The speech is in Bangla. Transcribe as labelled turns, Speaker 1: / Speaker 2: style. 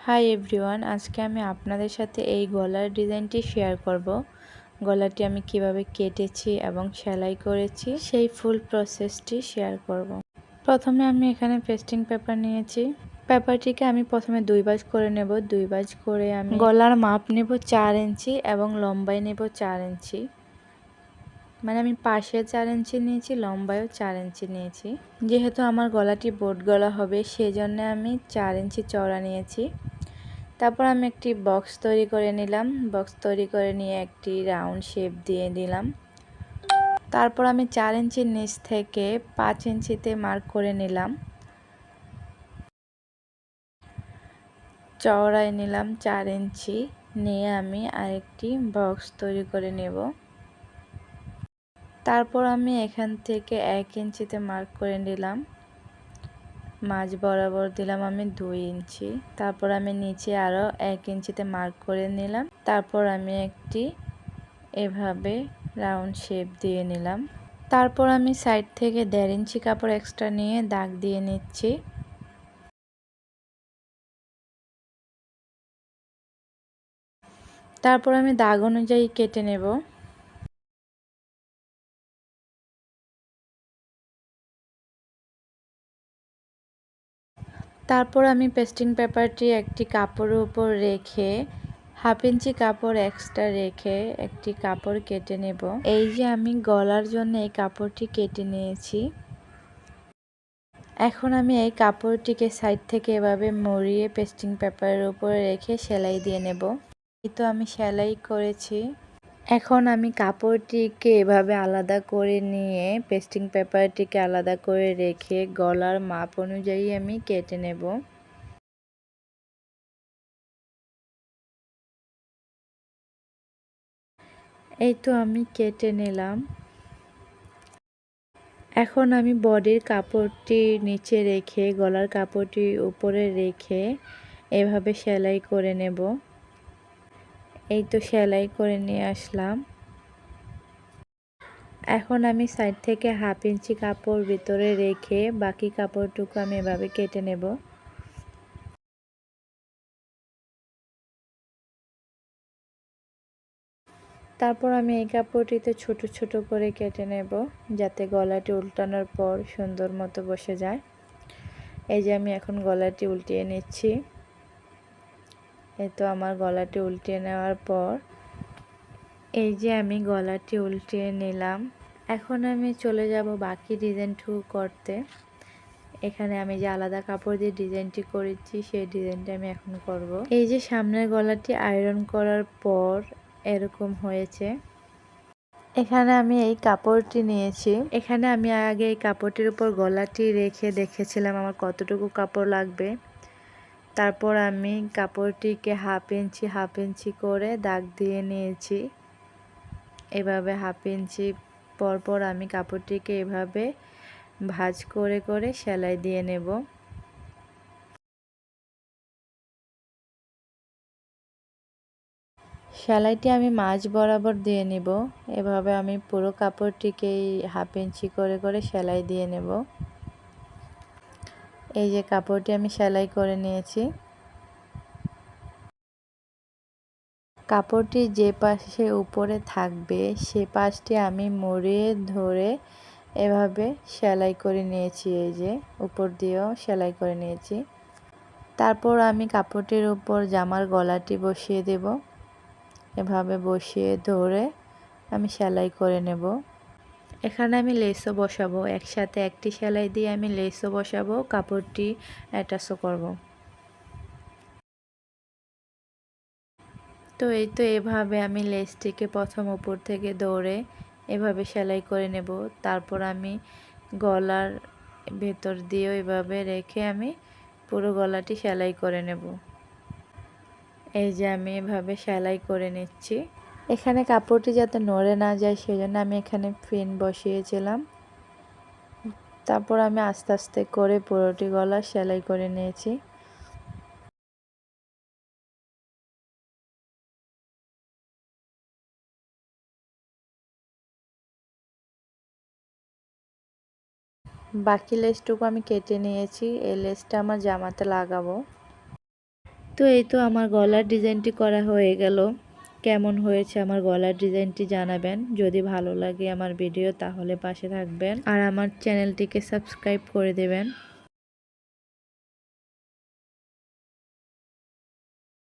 Speaker 1: হাই এভরিওয়ান আজকে আমি আপনাদের সাথে এই গলার ডিজাইনটি শেয়ার করব। গলাটি আমি কীভাবে কেটেছি এবং সেলাই করেছি সেই ফুল প্রসেসটি শেয়ার করব। প্রথমে আমি এখানে পেস্টিং পেপার নিয়েছি। পেপারটিকে আমি প্রথমে দুই বাজ করে নেব। দুই বাজ করে আমি গলার মাপ নেব চার ইঞ্চি এবং লম্বাই নেব চার ইঞ্চি। মানে আমি পাশে চার ইঞ্চি নিয়েছি লম্বায়ও চার ইঞ্চি নিয়েছি। যেহেতু আমার গলাটি বোট গলা হবে, সেজন্য আমি চার ইঞ্চি চওড়া নিয়েছি। তারপর আমি একটি বক্স তৈরি করে নিলাম। বক্স তৈরি করে নিয়ে একটি রাউন্ড শেপ দিয়ে দিলাম। তারপর আমি চার ইঞ্চির নিচ থেকে পাঁচ ইঞ্চিতে মার্ক করে নিলাম। চওড়ায় নিলাম চার ইঞ্চি। নিয়ে আমি আরেকটি বক্স তৈরি করে নেব। তারপর আমি এখান থেকে এক ইঞ্চিতে মার্ক করে নিলাম। মাঝ বরাবর দিলাম আমি দুই ইঞ্চি। তারপর আমি নিচে আরও এক ইঞ্চিতে মার্ক করে নিলাম। তারপর আমি একটি এভাবে রাউন্ড শেপ দিয়ে নিলাম। তারপর আমি সাইড থেকে দেড় ইঞ্চি কাপড় এক্সট্রা নিয়ে দাগ দিয়ে নিচ্ছি। তারপর আমি দাগ অনুযায়ী কেটে নেব। তারপর আমি পেস্টিং পেপারটি একটি কাপড়ের উপর রেখে হাফ ইঞ্চি কাপড় এক্সট্রা রেখে একটি কাপড় কেটে নেব। এই যে আমি গলার জন্য এই কাপড়টি কেটে নিয়েছি। এখন আমি এই কাপড়টিকে সাইড থেকে এভাবে মরিয়ে পেস্টিং পেপারের উপরে রেখে সেলাই দিয়ে নেব। এই তো আমি সেলাই করেছি। এখন আমি কাপড়টিকে এভাবে আলাদা করে নিয়ে পেস্টিং পেপারটিকে আলাদা করে রেখে গলার মাপ অনুযায়ী আমি কেটে নেব। এই তো আমি কেটে নিলাম। এখন আমি বডির কাপড়টি নিচে রেখে, গলার কাপড়টি উপরে রেখে এভাবে সেলাই করে নেব। এই তো সেলাই করে নিয়ে আসলাম। এখন আমি সাইড থেকে হাফ ইঞ্চি কাপড় ভিতরে রেখে বাকি কাপড়টুকু আমি এভাবে কেটে নেব। তারপর আমি এই কাপড়টিতে ছোট ছোট করে কেটে নেব যাতে গলাটি উল্টানোর পর সুন্দর মতো বসে যায়। এই যে আমি এখন গলাটি উল্টিয়ে নিচ্ছি। এই তো আমার গলাটি উল্টিয়ে নেওয়ার পর এই যে আমি গলাটি উল্টিয়ে নিলাম, এখন আমি চলে যাব বাকি ডিজাইনটুকু করতে। এখানে আমি যে আলাদা কাপড় দিয়ে ডিজাইনটি করেছি, সেই ডিজাইনটা আমি এখন করব। এই যে সামনের গলাটি আয়রন করার পর এরকম হয়েছে। এখানে আমি এই কাপড়টি নিয়েছি। এখানে আমি আগে এই কাপড়টির উপর গলাটি রেখে দেখেছিলাম আমার কতটুকু কাপড় লাগবে। তারপর আমি কাপড়টিকে হাফ ইঞ্চি হাফ ইঞ্চি করে দাগ দিয়ে নিয়েছি। এভাবে হাফ ইঞ্চি পরপর আমি কাপড়টিকে এভাবে ভাজ করে করে সেলাই দিয়ে নেব। সেলাইটি আমি মাঝ বরাবর দিয়ে নিব। এভাবে আমি পুরো কাপড়টিকেই হাফ ইঞ্চি করে করে সেলাই দিয়ে নেব। এই যে কাপড়টি আমি সেলাই করে নিয়েছি। কাপড়টি যে পাশে উপরে থাকবে, সে পাশটি আমি মরিয়ে ধরে এভাবে সেলাই করে নিয়েছি। এই যে উপর দিয়েও সেলাই করে নিয়েছি। তারপর আমি কাপড়টির উপর জামার গলাটি বসিয়ে দেব। এভাবে বসিয়ে ধরে আমি সেলাই করে নেব। এখানে আমি লেসও বসাবো, একসাথে একটি সেলাই দিয়ে আমি লেসও বসাবো, কাপড়টি অ্যাটাচও করব। তো এই তো এভাবে আমি লেসটিকে প্রথম উপর থেকে দৌড়ে এভাবে সেলাই করে নেব। তারপর আমি গলার ভেতর দিয়েও এভাবে রেখে আমি পুরো গলাটি সেলাই করে নেব। এই যে আমি এভাবে সেলাই করে নিচ্ছি। এখানে কাপড়টি যাতে নড়ে না যায় সেজন্য আমি এখানে ফিন বসিয়েছিলাম। তারপর আমি আস্তে আস্তে করে পুরোটি গলা সেলাই করে নিয়েছি। বাকি লেসটুকু আমি কেটে নিয়েছি, এই লেসটা আমার জামাতে লাগাবো। তো এই তো আমার গলার ডিজাইনটি করা হয়ে গেল। কেমন হয়েছে আমার গলার ডিজাইনটি জানাবেন। যদি ভালো লাগে আমার ভিডিও তাহলে পাশে থাকবেন। আর আমার চ্যানেলটিকে সাবস্ক্রাইব করে দেবেন।